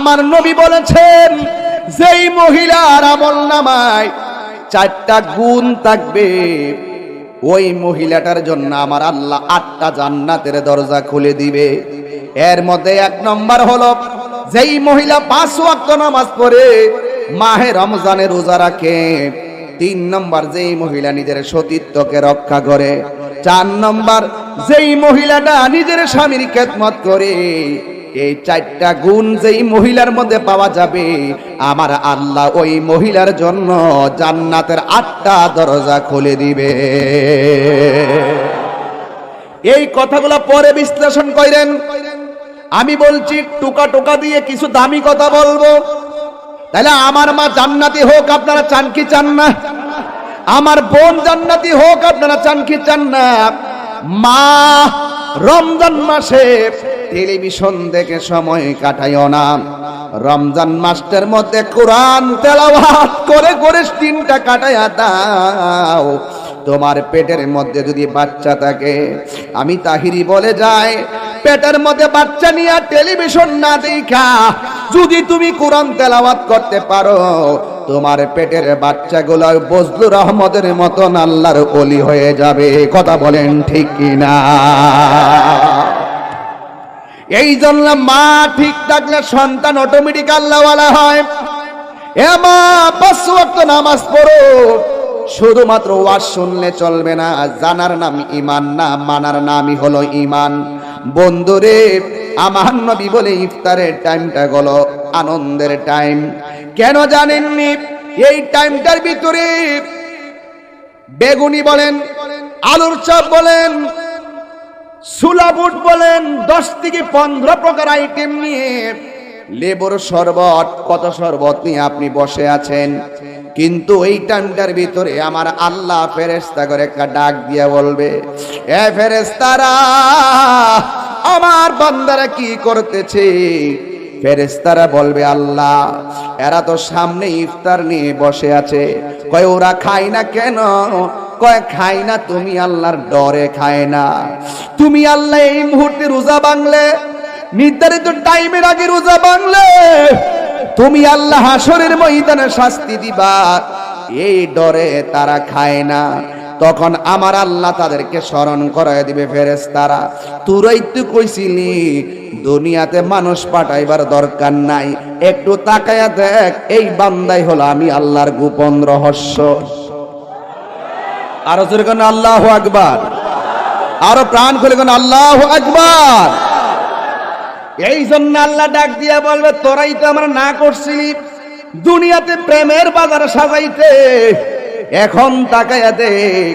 আমার নবী বলেছেন, যেই মহিলার আমল নামায় চারটা গুণ থাকবে, ওই মহিলাটার জন্য আমার আল্লাহ আটটা জান্নাতের দরজা খুলে দিবে। এর মধ্যে এক নম্বর হলো, যেই মহিলা পাঁচ ওয়াক্ত নামাজ পড়ে, মাহে রমজানে রোজা রাখে। তিন নম্বর, যেই মহিলা নিজের সতীত্বকে রক্ষা করে। চার নম্বর, যেই মহিলাটা নিজের স্বামীর খেদমত করে এই চারটা গুণ যেই মহিলার মধ্যে পাওয়া যাবে, আমার আল্লাহ ওই মহিলার জন্য জান্নাতের আটটা দরজা খুলে দিবে। এই কথাগুলো পরে বিশ্লেষণ করেন। আমি বলছি, টুকা টোকা দিয়ে কিছু দামি কথা বলব। তাহলে আমার মা জান্নাতি হোক, আপনারা চান কি চান না? আমার বোন জান্নাতি হোক, আপনারা চান কি চান না? মা, রমজান মাসে টেলিভিশন দেখে সময় কাটাইও না। রমজান মাসটার মধ্যে কোরআন তেলাওয়াত করে করে দিনটা কাটাইয়া দাও। তোমার পেটের মধ্যে যদি বাচ্চা থাকে, আমি তাহিরি বলে যাই, পেটের মধ্যে বাচ্চা নিয়ে টেলিভিশন না দেখা, যদি তুমি কোরআন তেলাওয়াত করতে পারো, তোমার পেটের বাচ্চাগুলো বজলুর রহমদের মতন আল্লাহর অলি হয়ে যাবে। কথা বলেন ঠিক কিনা? এই জন্য মা ঠিক থাকলে সন্তান অটোমেটিক আল্লাহওয়ালা হয়। এ মা, পাঁচ ওয়াক্ত নামাজ পড়ো। শুধুমাত্র ওয়াজ শুনলে চলবে না। জানার নাম ইমান না, মানার নামই হলো ইমান বন্ধুরে, আমার নবী বলে ইফতারের টাইমটা গেল আনন্দের টাইম। কেন জানেননি? এই টাইমটার ভিতরে বেগুনি বলেন, আলুর চপ বলেন সুলাবুট বলেন, দশ থেকে পনেরো প্রকার আইটেম নিয়ে। লেবুর শরবত, কত শরবত নিয়ে আপনি বসে আছেন? কিন্তু এই টাইমটার ভিতরে আমার আল্লাহ ফেরেস্তা করে একটা ডাক দিয়ে বলবে, এ ফেরেস্তারা আমার বান্দারা কি করতেছে? ফেরেস্তারা বলবে, আল্লাহ, এরা তো সামনে ইফতার নিয়ে বসে আছে। কয়, ওরা খায় না কেন? কয় খায় না, তুমি আল্লাহর ডরে খায় না। তুমি আল্লাহ এই মুহূর্তে রোজা বাংলে নির্ধারিত টাইমের আগে রোজা বাংলে তুমি আল্লাহ হাসরের ময়দানে শাস্তি দিবা। এই ডরে তারা খায় না। তখন আমার আল্লাহ তাদেরকে স্মরণ করায় দিবে ফেরেস তারা তুরাই তো কইছিলি, দুনিয়াতে মানুষ পাঠাইবার দরকার নাই। একটু তাকায়া দেখ, এই বান্দাই হলো আমি আল্লাহর গোপন রহস্য। আরও জোরে কেন, আল্লাহ আকবার। আরও প্রাণ খুলে কেন, আল্লাহ আকবার। এই জন্য আল্লাহ ডাক দিয়া বলবে, তোরাই তো আমরা না করছিলি। দুনিয়াতে প্রেমের বাজার সাজাইতে। এখন তাকায় দেখ